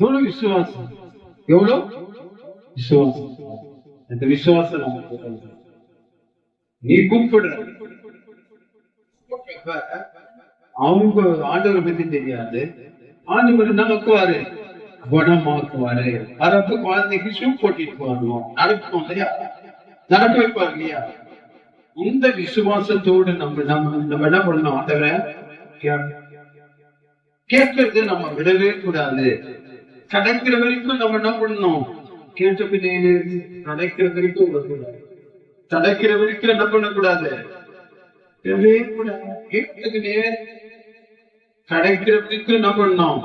எவ்வளவு விசுவாசம் எவ்வளவு விசுவாசம் அந்த விசுவாசம் நமக்கு வேணும். நீ கூப்பிடுற அவங்க ஆண்டவர் பத்தி தெரியாது ஆண்டவர் நமக்குவாரு குணமாக்குவாரு அதப்ப குழந்தைக்கு ஷூ போட்டிட்டு வரணும் நடக்கும் இல்லையா நடக்க வைப்பார் இல்லையா இந்த விசுவாசத்தோடு நம்ம நம்ம நம்ம என்ன பண்ணணும் ஆண்டவரை கேட்கறது நம்ம விடவே கூடாது கிடைக்கிற வரைக்கும் நம்ம என்ன பண்ணணும்? கேட்ட பின்னே கிடைக்கிற வரைக்கும் விடக்கூடாது கிடைக்கிற வரைக்கும் என்ன பண்ணக்கூடாது? கேட்டதுனே கிடைக்கிற வரைக்கும் என்ன பண்ணணும்?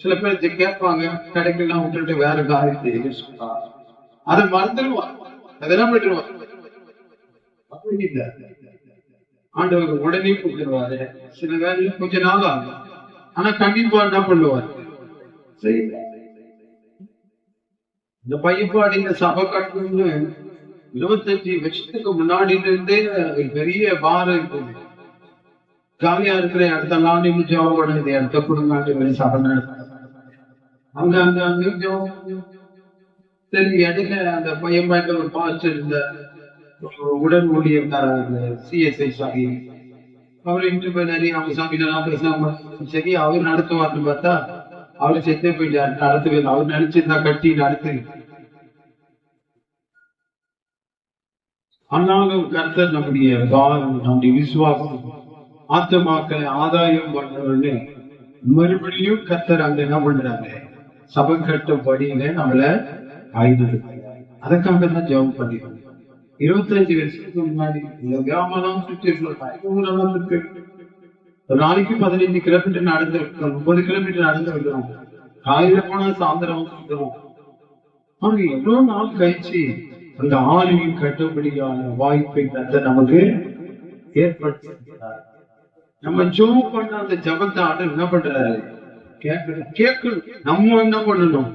சில பேர் கேட்பாங்க கிடைக்கலாம் விட்டுட்டு வேற காரியத்தை அதை மறந்துடுவான் அதெல்லாம் பண்ணிடுவான் அப்படி இல்லை ஆண்டவர் உடனே கூப்பிடுவாரு. சில வேலையில கொஞ்ச நாள் ஆகும். ஆனா கண்டிப்பா என்ன பண்ணுவார்? இந்த பையப்பாடு இந்த சபை கட்டணும்னு இருபத்தஞ்சு வருஷத்துக்கு முன்னாடி இருந்தே ஒரு பெரிய பாரம் இருக்குது காலியா இருக்கிற இடத்தெல்லாம் நீங்க ஜோம் பண்ணுது இடத்த கொடுங்க சபை அங்க அங்க அங்க ஜோம் சரி இடையில அந்த பையன் பாய்க்க ஒரு பாஸ்டர் இருந்த உடன் உடன் அந்த சிஎஸ்ஐ சாமி அவர் இன்டர்வியூ நிறைய அவங்க சாமியிலாம் பேசினாங்க. சரி அவர் நடத்துவார்னு பார்த்தா அவர் செத்தே போயிட்டார் நடத்தவே இல்லை. அவர் நினைச்சிருந்தா கட்டி நடத்து ஆனாலும் கர்த்தர் நம்முடைய நம்முடைய விசுவாசம் ஆத்தமாக்களை ஆதாயம் பண்றவன்னு மறுபடியும் கர்த்தர் அங்க என்ன பண்றாங்க சபை கட்டும் படியில நம்மள ஆயுத அதுக்காக தான் ஜெபம் பண்ணிருக்கோம் இருபத்தஞ்சு வருஷத்துக்கு முன்னாடி இந்த கிராமம் சுற்றி ஊரெல்லாம் இருக்கு ஒரு நாளைக்கு பதினைஞ்சு கிலோமீட்டர் நடந்து இருக்கோம் முப்பது கிலோமீட்டர் நடந்து இருக்கிறோம் காலையில போனா சாயந்தரம் வந்துருக்கிறோம் ஆனா எவ்வளவு நாள் கழிச்சு அந்த ஆளுமையின் கட்டுப்படியான வாய்ப்பை கத்த நமக்கு ஏற்படுத்திருக்கிறார் நம்ம ஜோம் பண்ண அந்த ஜபத்தை ஆண்டு என்ன பண்றாரு? கேட்கணும். கேட்கணும். நம்ம என்ன பண்ணணும்?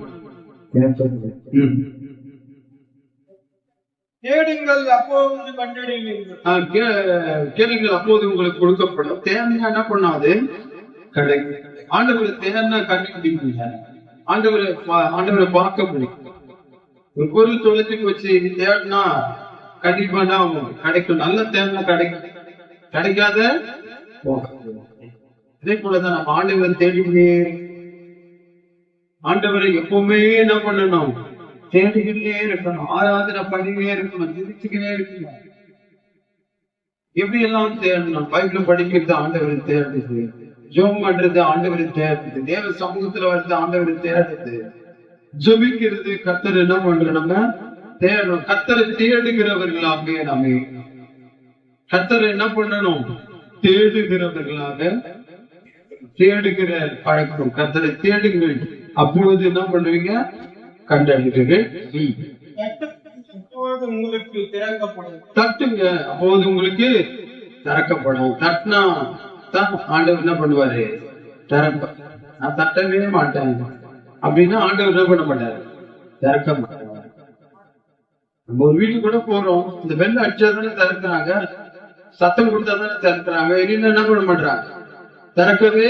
கேட்கணும். ம். அப்போது கண்டடைவீர்கள் ஆஹ் கே- கேளுங்கள் அப்போது உங்களுக்கு கொடுக்கப்படும். தேவையா என்ன பண்ணாது? கிடைக்கும் ஆண்டவரை தேவைன்னா முடியாது ஆண்டவரை பா- ஆண்டவரை பார்க்க முடியும். ஒரு பொருள் தொழிலுக்கு வச்சு தேடினா கண்டிப்பா தான் கிடைக்கும். நல்ல தேவைன்னா கிடைக்கும். கிடைக்காத இதே போலதான் நம்ம ஆண்டவரை தேடி ஆண்டவரை எப்பவுமே என்ன பண்ணணும்? தேடிக்கிட்டே இருக்கணும் ஆராதனை பண்ணிக்கிட்டே இருக்கணும் சிரிச்சுக்கிட்டே இருக்கணும். எப்படி எல்லாம் தேடணும்? பைபிள் படிக்கிறது ஆண்டவரை தேடுது ஜோம் பண்றது ஆண்டவரை தேடுது தேவ சமூகத்துல வர்றது ஆண்டவரை தேடுது ஜபிக்கிறது கத்தர் என்ன பண்ற நம்ம? தேடணும். கத்தரை தேடுகிறவர்களாக நம்ம இருக்கணும். கத்தரை என்ன பண்ணணும்? தேடுகிறவர்களாக தேடுகிற பழக்கம். கத்தரை தேடுங்கள். அப்பொழுது என்ன பண்ணுவீங்க? அப்போது உங்களுக்கு திறக்கப்படும். தட்டுங்க அப்போது உங்களுக்கு திறக்கப்படும். தட்டினா தான் ஆண்டவர் என்ன பண்ணுவாரு? திறப்ப நான் தட்டவே மாட்டேன். அப்படின்னா ஆண்டவர் என்ன பண்ண மாட்டாரு? திறக்க மாட்டாரு. நம்ம ஒரு வீட்டுக்கு கூட போறோம். இந்த பெல் அடிச்சா தானே திறக்கிறாங்க. சத்தம் கொடுத்தா தானே திறக்கிறாங்க. இல்லைன்னா என்ன பண்ண மாட்டாங்க திறக்கவே